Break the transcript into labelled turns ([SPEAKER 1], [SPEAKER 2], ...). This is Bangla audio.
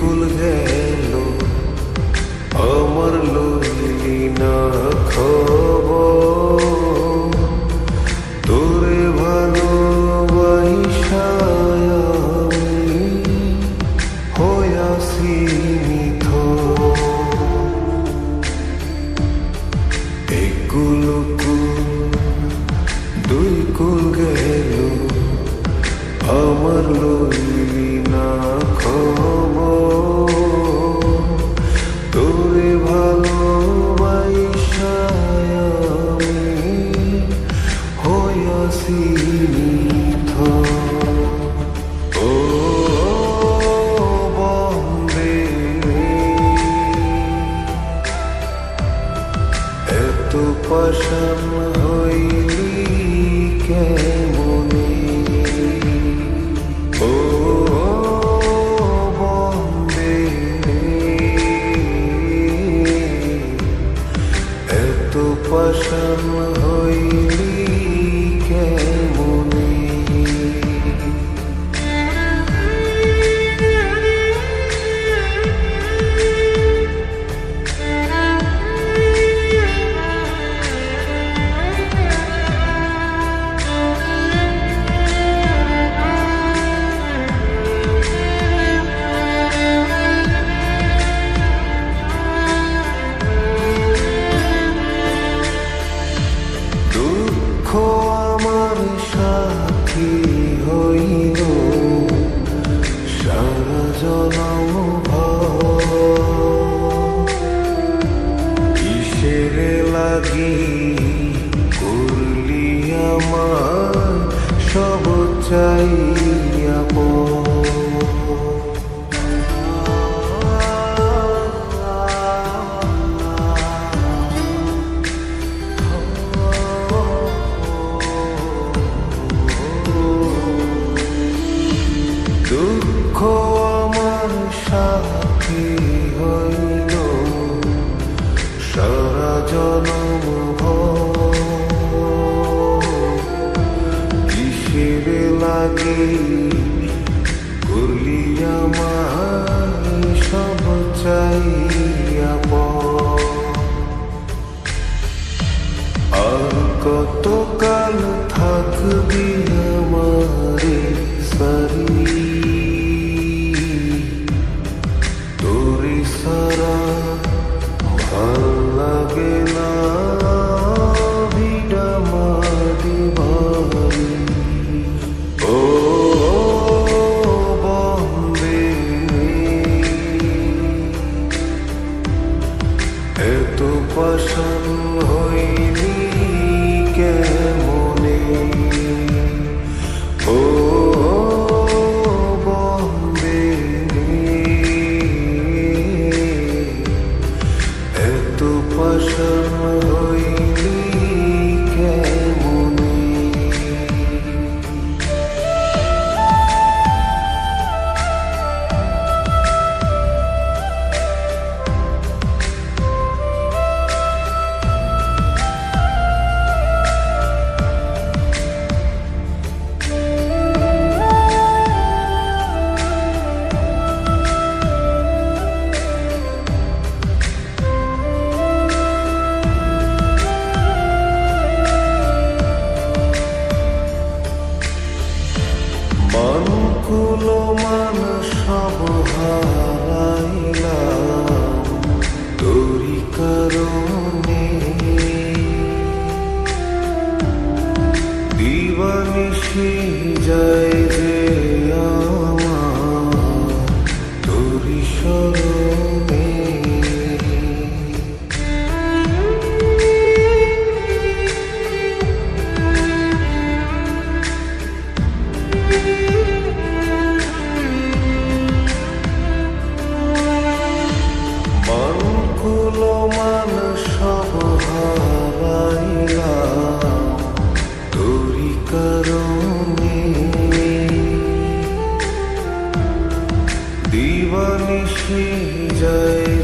[SPEAKER 1] কুল গেল আমার লইলি না খবর তোরে ভালোবাসায় এগুলো কুল দুই কুল গেল আমার লইলি না খবর এত পাশান হইলি কেমনে ও বন্দে এত পাশান চাইয়া দুঃখ আমার সাথী হইল। সারা জনম take वशं নিশি জয়